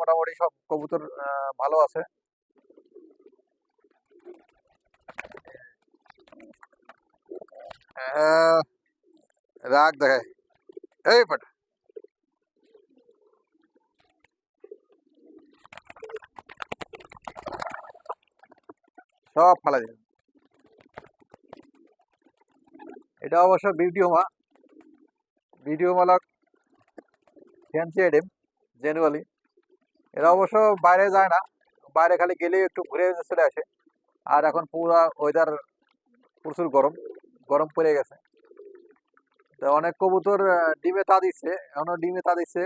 মোটামুটি সব কবুতর ভালো আছে। আহ, রাগ দেখায়। এই পাটা। সব ফালা দিল এটা অবশ্য ভিডিও মা। ভিডিও মালা ফ্যান্সি আইটেম জেনুয়ালি। এরা অবশ্য বাইরে যায় না। বাইরে খালি গেলে একটু ঘুরে চলে আসে। আর এখন পুরা ওয়েদার প্রচুর গরম। গরম পড়ে গেছে। তো অনেক কবুতর ডিমে তা দিচ্ছে। এখনও ডিমে তা দিচ্ছে।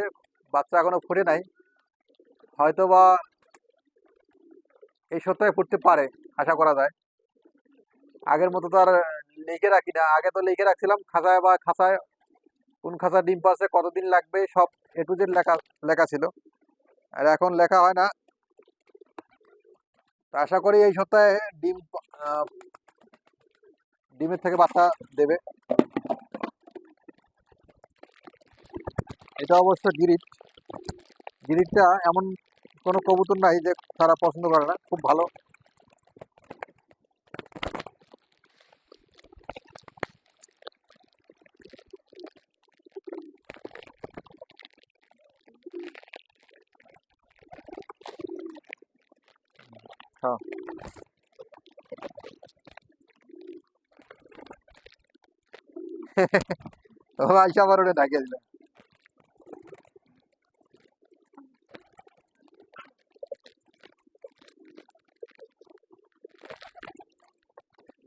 বাচ্চা এখনও ফুটে নাই। হয়তো বা এই সপ্তাহে ফুটতে পারে, আশা করা যায়। আগের মতো তো আর লিখে রাখি না। আগে তো লিখে রাখছিলাম, খাঁচায় বা খাঁচায়, কোন খাঁচা ডিম পাচ্ছে কতদিন লাগবে, সব এ টু জেড লেখা লেখা ছিল। আর এখন লেখা হয় না। আশা করি এই সপ্তাহে ডিম ডিমের থেকে বাচ্চা দেবে। এটা অবশ্য গিরিট। গিরিটটা এমন কোনো কবুতর নাই যে তারা পছন্দ করে না। খুব ভালো। হ্যাঁ ও আইসা আবার ওটা ঢাকিয়ে দিল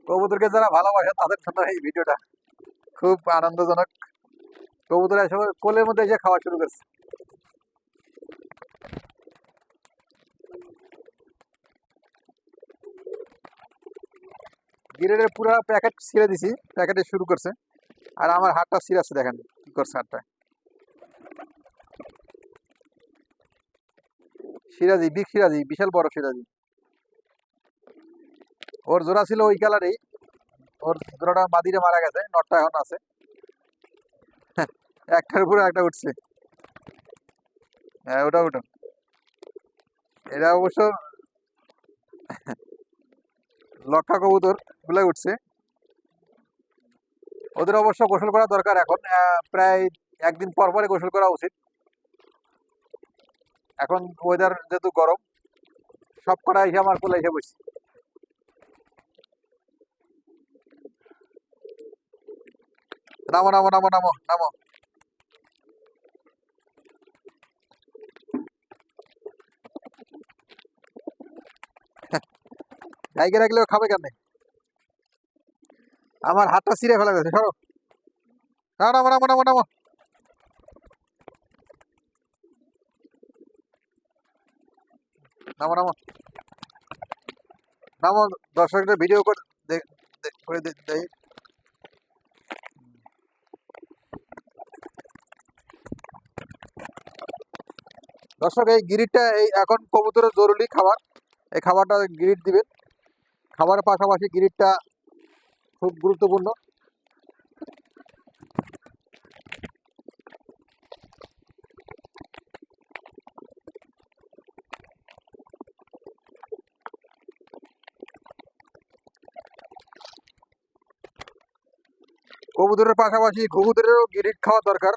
কবুতরকে যারা ভালোবাসে তাদের জন্য এই ভিডিওটা খুব আনন্দজনক কবুতর এসে কোলের মধ্যে এসে খাওয়া শুরু করছে গিরের পুরো প্যাকেট ছিঁড়ে দিছি, প্যাকেটে শুরু করছে। আর আমার হাতটা ছিঁড়াচ্ছে দেখেন, কি করছে হাতটা। সিরাজি, বিগ সিরাজি, বিশাল বড় সিরাজি। ওর জোড়া ছিল ওই কালারেই। ওর জোড়াটা মাদিরে মারা গেছে, নটটা এখন আছে। একটার উপরে একটা উঠছে। হ্যাঁ ওটা ওটা এটা অবশ্য লক্ষা কবুতর গুলাই উঠছে। ওদের অবশ্য গোসল করা দরকার এখন। প্রায় একদিন পর পরে গোসল করা উচিত। এখন ওয়েদার যেহেতু গরম, সব কটা এসে আমার কোলে এসে বসছে নামো নামো নামো নামো নামো। ঢাইকে রাখলেও খাবে কেন আমার হাতটা ছিঁড়ে ফেলা গেছে, সরো। না নামো নামো নামো নামো। নামো নামো। নামো, দর্শকদের ভিডিও করে করে দেয় দর্শক, এই গিরিটটা এই এখন কবুতরের জরুরি খাবার। এই খাবারটা গিরিট দিবেন। খাবারের পাশাপাশি গিরিটটা খুব গুরুত্বপূর্ণ। কবুতরের পাশাপাশি ঘুঘুদেরও গিরিট খাওয়া দরকার।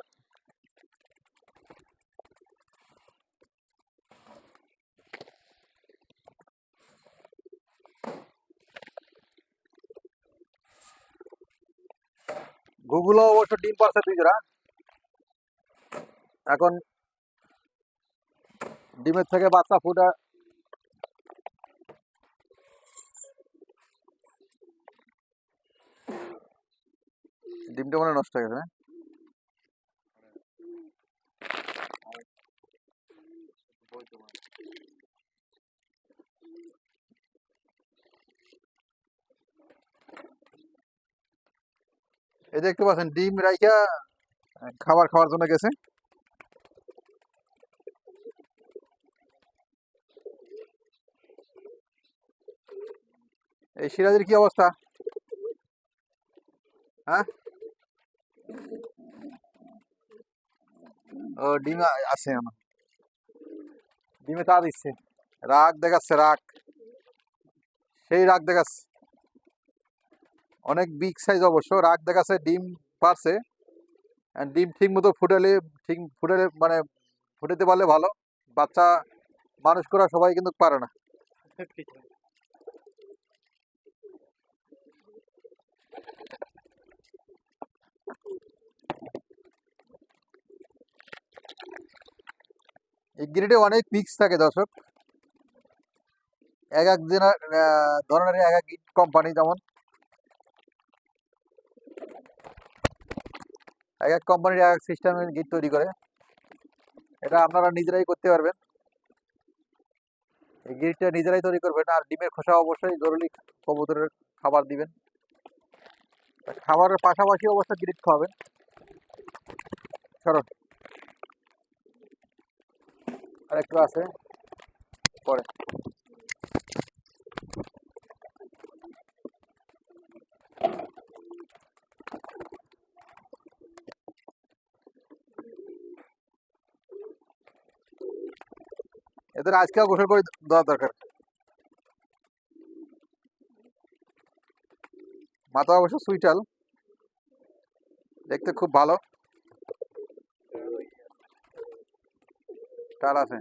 ঘুঘুলো অবশ্য ডিম পারছে দুই জোড়া এখন ডিমের থেকে বাচ্চা ফুটা ডিমটা মনে নষ্ট হয়ে গেছে না? এই দেখতে পাচ্ছেন ডিম রাইখা আহ, খাবার খাওয়ার জন্য গেছে এই সিরাজের কি অবস্থা হ্যাঁ ও ডিম আ- আছে আমার ডিমে তা দিচ্ছে রাগ দেখাচ্ছে রাগ সেই রাগ দেখাচ্ছে অনেক বিগ সাইজ অবশ্য। রাগ দেখাচ্ছে, ডিম পারছে। ডিম ঠিক মতো ফুটালে, ঠিক ফুটালে মানে ফুটাতে পারলে ভালো। বাচ্চা মানুষ করা সবাই কিন্তু পারে না। গ্রিডে অনেক পিক্স থাকে দর্শক। এক এক দিনের ধরনের এক এক কোম্পানি যেমন। এক এক কোম্পানির এক এক সিস্টেমের গিট তৈরি করে। এটা আপনারা নিজেরাই করতে পারবেন। এই গিটটা নিজেরাই তৈরি করবেন আর ডিমের খোসা অবশ্যই জরুরি কবুতরের খাবার দিবেন। খাবারের পাশাপাশি অবশ্যই গ্রিট খাওয়াবেন। সরো। আর একটু আছে। পরে। এদের আজকেও গোসল করে দেওয়া দরকার। মাথা অবশ্য সুইটাল। দেখতে খুব ভালো। টাল আছে।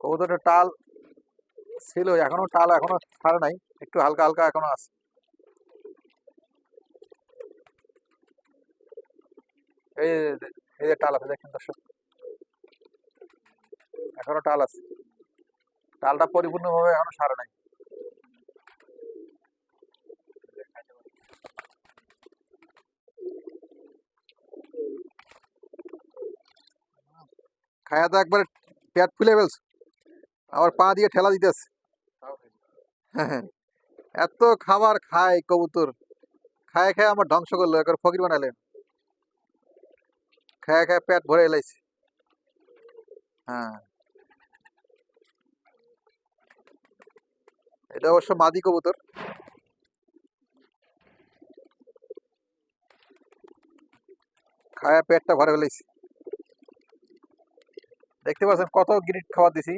কবুতরটা টাল ছিল, এখনও টাল, এখনও ছাড়ে নাই। একটু হালকা হালকা এখনও আছে। এই যে- টাল আছে, দেখেন দর্শক। এখনও টাল আছে। টালটা পরিপূর্ণভাবে এখনও সারে নাই। খায়া তো একবার পেট ফুলে ফেলছে। আবার পা দিয়ে ঠেলা দিতেছে এত খাবার খায় কবুতর। খায় খায় আমার ধ্বংস করল একবার ফকির বানালেন। খায় খায় পেট ভরে এলাইছে। হ্যাঁ। এটা অবশ্য মাদি কবুতর। খায়া পেটটা ভরে ফেলেছি দেখতে পাচ্ছেন কত গ্রিট খাবার দিছি।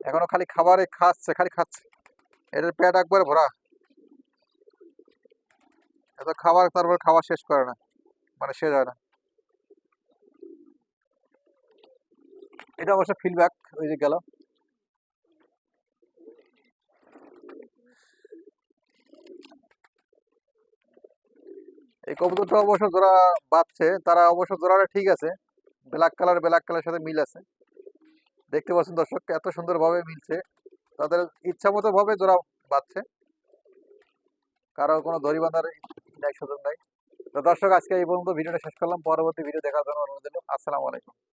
এখনও খালি খাবারে খাচ্ছে, খালি খাচ্ছে। এটার পেট একবারে ভরা। এত খাবার তারপর খাওয়া শেষ করে না। মানে শেষ হয় না। এটা অবশ্য ফিডব্যাক ওই যে গেল। কবুতরটা অবশ্য জোড়া বাঁধছে, তারা অবশ্য জোড়াটা ঠিক আছে। ব্ল্যাক কালার ব্ল্যাক কালার সাথে মিল আছে। দেখতে পাচ্ছেন দর্শক, এত সুন্দরভাবে মিলছে। তাদের ইচ্ছা মতো ভাবে জোড়া বাঁধছে। কারও কোনো দড়ি বাঁধার নাই, সুযোগ নাই। তো দর্শক, আজকে এই পর্যন্ত ভিডিওটা শেষ করলাম। পরবর্তী ভিডিও দেখার জন্য অনুরোধ দিলাম আসসালামু আলাইকুম।